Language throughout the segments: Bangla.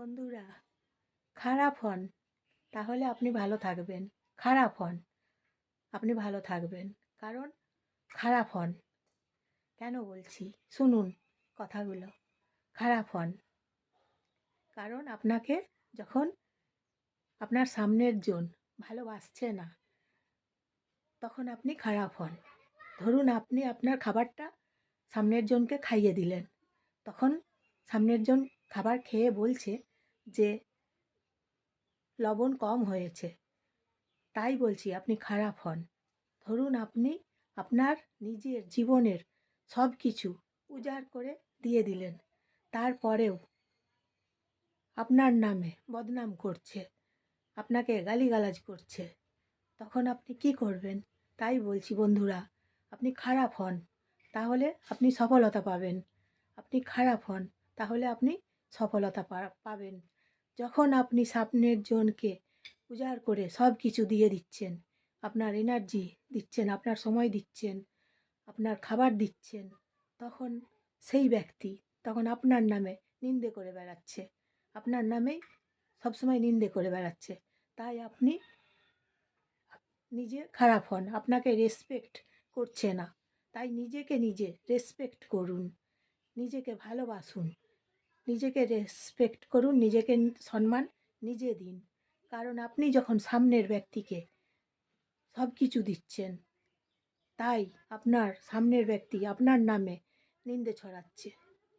বন্ধুরা, খারাপ হন, তাহলে আপনি ভালো থাকবেন। খারাপ হন, আপনি ভালো থাকবেন। কারণ খারাপ হন। কেন বলছি? শুনুন কথাগুলো। খারাপ হন। কারণ আপনাকে যখন আপনার সামনের জন ভালোবাসছে না, তখন আপনি খারাপ হন। ধরুন আপনি আপনার খাবারটা সামনের জনকে খাইয়ে দিলেন। তখন সামনের জন খাবার খেয়ে বলছে যে লবণ কম হয়েছে। তাই বলছি, আপনি খারাপ হন। ধরুন আপনি আপনার নিজের জীবনের সব কিছু উজাড় করে দিয়ে দিলেন। তারপরেও আপনার নামে বদনাম করছে, আপনাকে গালিগালাজ করছে, তখন আপনি কি করবেন? তাই বলছি, বন্ধুরা, আপনি খারাপ হন, তাহলে আপনি সফলতা পাবেন। আপনি খারাপ হন, তাহলে আপনি সফলতা পাবেন। যখন আপনি সামনের জনকে উজাড় করে সব কিছু দিয়ে দিচ্ছেন, আপনার এনার্জি দিচ্ছেন, আপনার সময় দিচ্ছেন, আপনার খাবার দিচ্ছেন, তখন সেই ব্যক্তি তখন আপনার নামে নিন্দে করে বেড়াচ্ছে। আপনার নামেই সবসময় নিন্দে করে বেড়াচ্ছে। তাই আপনি নিজে খারাপ হন, আপনাকে রেসপেক্ট করছে না। তাই নিজেকে নিজে রেসপেক্ট করুন, নিজেকে ভালোবাসুন। নিজেকে রেসপেক্ট করুন, নিজেকে সম্মান নিজে দিন। কারণ আপনি যখন সামনের ব্যক্তিকে সব কিছু দিচ্ছেন, তাই আপনার সামনের ব্যক্তি আপনার নামে নিন্দে ছড়াচ্ছে।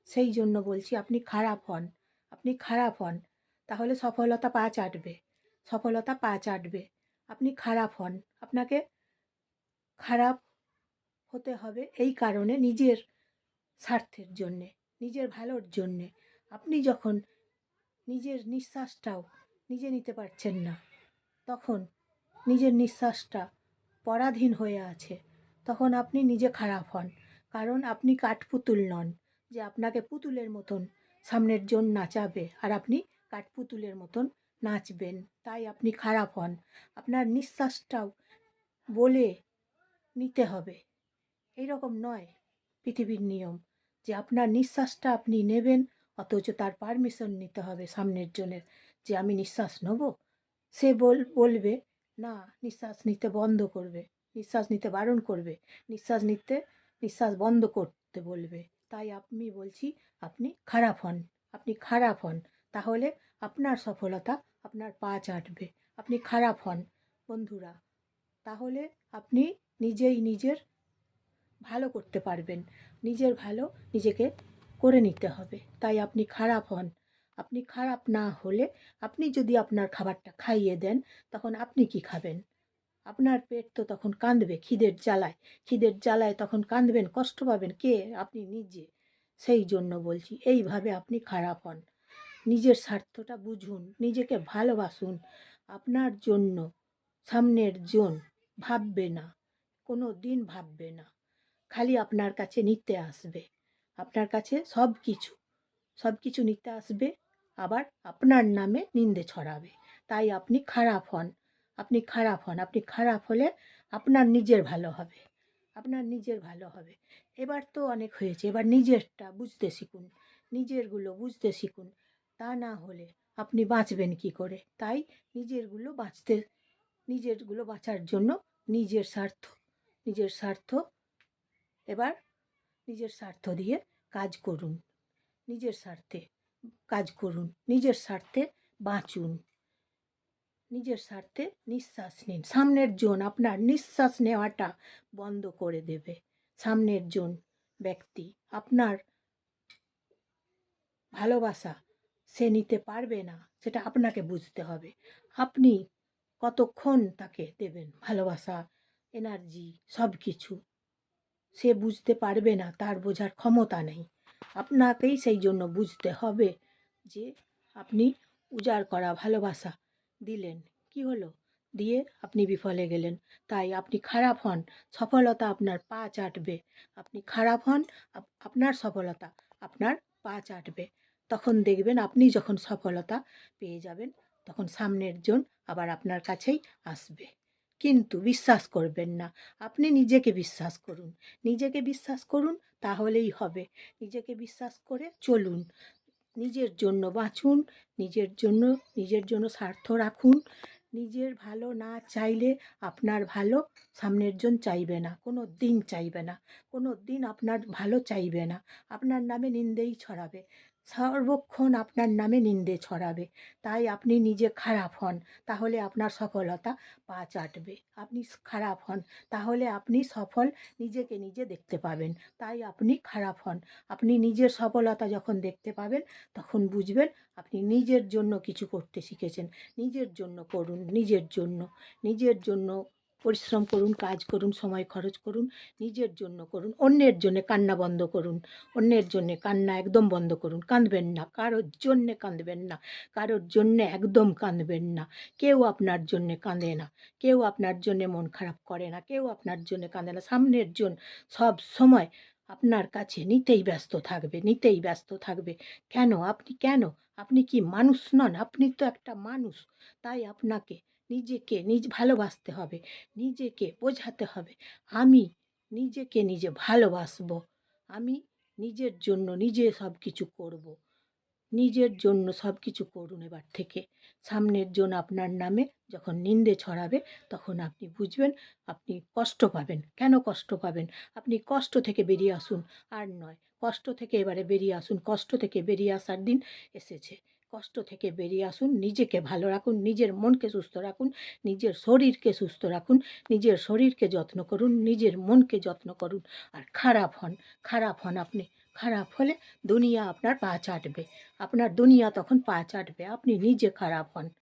সেই জন্য বলছি আপনি খারাপ হন, আপনি খারাপ হন, তাহলে সফলতা পা চাটবে, সফলতা পা চাটবে। আপনি খারাপ হন, আপনাকে খারাপ হতে হবে এই কারণে নিজের স্বার্থের জন্যে, নিজের ভালোর জন্যে। আপনি যখন নিজের নিঃশ্বাসটাও নিজে নিতে পারছেন না, তখন নিজের নিঃশ্বাসটা পরাধীন হয়ে আছে, তখন আপনি নিজে খারাপ হন। কারণ আপনি কাঠপুতুল নন যে আপনাকে পুতুলের মতন সামনের জন নাচাবে আর আপনি কাঠপুতুলের মতন নাচবেন, তাই আপনি খারাপ হন। আপনার নিঃশ্বাসটাও বলে নিতে হবে। এইরকম নয় পৃথিবীর নিয়ম যে আপনার নিঃশ্বাসটা আপনি নেবেন অথচ তার পারমিশন নিতে হবে সামনের জনের। যে আমি নিঃশ্বাস নেব? সে বল, বলবে, না, নিঃশ্বাস নিতে বন্ধ করবে। নিঃশ্বাস নিতে বারণ করবে। নিঃশ্বাস নিতে, নিঃশ্বাস বন্ধ করতে বলবে। তাই আমি বলছি, আপনি খারাপ হন। আপনি খারাপ হন। তাহলে আপনার সফলতা আপনার পা চাটবে। আপনি খারাপ হন, বন্ধুরা। তাহলে আপনি নিজেই নিজের ভালো করতে পারবেন। নিজের ভালো নিজেকে করে নিতে হবে। তাই আপনি খারাপ হন। আপনি খারাপ না হলে আপনি যদি আপনার খাবারটা খাইয়ে দেন, তখন আপনি কি খাবেন? আপনার পেট তো তখন কাঁদবে খিদের জ্বালায়। খিদের জ্বালায় তখন কাঁদবেন, কষ্ট পাবেন কে? আপনি নিজে। সেই জন্য বলছি, এইভাবে আপনি খারাপ হন। নিজের স্বার্থটা বুঝুন, নিজেকে ভালোবাসুন। আপনার জন্য সামনের জন ভাববে না, কোনো দিন ভাববে না। খালি আপনার কাছে নিতে আসবে। আপনার কাছে সব কিছু সব কিছু নিতে আসবে, আবার আপনার নামে নিন্দে ছড়াবে। তাই আপনি খারাপ হন, আপনি খারাপ হন, আপনি খারাপ হলে আপনার নিজের ভালো হবে, আপনার নিজের ভালো হবে। এবার তো অনেক হয়েছে, এবার নিজেরটা বুঝতে শিখুন, নিজেরগুলো বুঝতে শিখুন। তা না হলে আপনি বাঁচবেন কি করে? তাই নিজেরগুলো বাঁচতে, নিজেরগুলো বাঁচার জন্য নিজের স্বার্থ নিজের স্বার্থ, এবার নিজের স্বার্থ দিয়ে কাজ করুন, নিজের স্বার্থে কাজ করুন, নিজের স্বার্থে বাঁচুন, নিজের স্বার্থে নিঃশ্বাস নিন। সামনের জন আপনার নিঃশ্বাস নেওয়াটা বন্ধ করে দেবে। সামনের জন ব্যক্তি আপনার ভালোবাসা সে নিতে পারবে না, সেটা আপনাকে বুঝতে হবে। আপনি কতক্ষণ তাকে দেবেন? ভালোবাসা, এনার্জি সব কিছু সে বুঝতে পারবে না, তার বোঝার ক্ষমতা নেই। আপনাকেই সেই জন্য বুঝতে হবে যে আপনি উজাড় করা ভালোবাসা দিলেন। কি হলো? দিয়ে আপনি বিফলে গেলেন। তাই আপনি খারাপ হন। সফলতা আপনার পা চাটবে। আপনি খারাপ হন আপনার সফলতা আপনার পা চাটবে। তখন দেখবেন আপনি যখন সফলতা পেয়ে যাবেন, তখন সামনের জন আবার আপনার কাছেই আসবে। কিন্তু বিশ্বাস করবেন না। আপনি নিজেকে বিশ্বাস করুন। নিজেকে বিশ্বাস করুন, তাহলেই হবে। নিজেকে বিশ্বাস করে চলুন। নিজের জন্য বাঁচুন, নিজের জন্য নিজের জন্য স্বার্থ রাখুন। নিজের ভালো না চাইলে আপনার ভালো সামনের জন চাইবে না, কোনো দিন চাইবে না। কোনো দিন আপনার ভালো চাইবে না। আপনার নামে নিন্দেই ছড়াবে। সর্বক্ষণ আপনার নামে নিন্দে ছড়াবে। তাই আপনি নিজে খারাপ হন, তাহলে আপনার সফলতা পা চাটবে আপনি খারাপ হন, তাহলে আপনি সফল নিজেকে নিজে দেখতে পাবেন। তাই আপনি খারাপ হন। আপনি নিজের সফলতা যখন দেখতে পাবেন, তখন বুঝবেন আপনি নিজের জন্য কিছু করতে শিখেছেন। নিজের জন্য করুন, নিজের জন্য নিজের জন্য পরিশ্রম করুন, কাজ করুন, সময় খরচ করুন, নিজের জন্য করুন, অন্যের জন্য কান্না বন্ধ করুন, অন্যের জন্যে কান্না একদম বন্ধ করুন, কাঁদবেন না, কারোর জন্যে কাঁদবেন না, কারোর জন্যে একদম কাঁদবেন না, কেউ আপনার জন্যে কাঁদে না, কেউ আপনার জন্যে মন খারাপ করে না, কেউ আপনার জন্যে কাঁদে না, সামনের জন সব সময় আপনার কাছে নিতেই ব্যস্ত থাকবে, নিতেই ব্যস্ত থাকবে, কেন, আপনি কেন, আপনি কি মানুষ নন, আপনি তো একটা মানুষ, তাই আপনাকে নিজেকে নিজ ভালোবাসতে হবে, নিজেকে বোঝাতে হবে। আমি নিজেকে নিজে ভালোবাসব, আমি নিজের জন্য নিজে সব কিছু করব। নিজের জন্য সব কিছু করুন এবার থেকে। সামনের জন আপনার নামে যখন নিন্দে ছড়াবে, তখন আপনি বুঝবেন, আপনি কষ্ট পাবেন। কেন কষ্ট পাবেন? আপনি কষ্ট থেকে বেরিয়ে আসুন। আর নয়, কষ্ট থেকে এবারে বেরিয়ে আসুন। কষ্ট থেকে বেরিয়ে আসার দিন এসেছে। কষ্ট থেকে বেরিয়ে আসুন, নিজেকে ভালো রাখুন, নিজের মনকে সুস্থ রাখুন, নিজের শরীরকে সুস্থ রাখুন, নিজের শরীরকে যত্ন করুন, নিজের মনকে যত্ন করুন। আর খারাপ হন খারাপ হন আপনি। খারাপ হলে দুনিয়া আপনার পা চাটবে। আপনার দুনিয়া তখন পা চাটবে। আপনি নিজে খারাপ হন।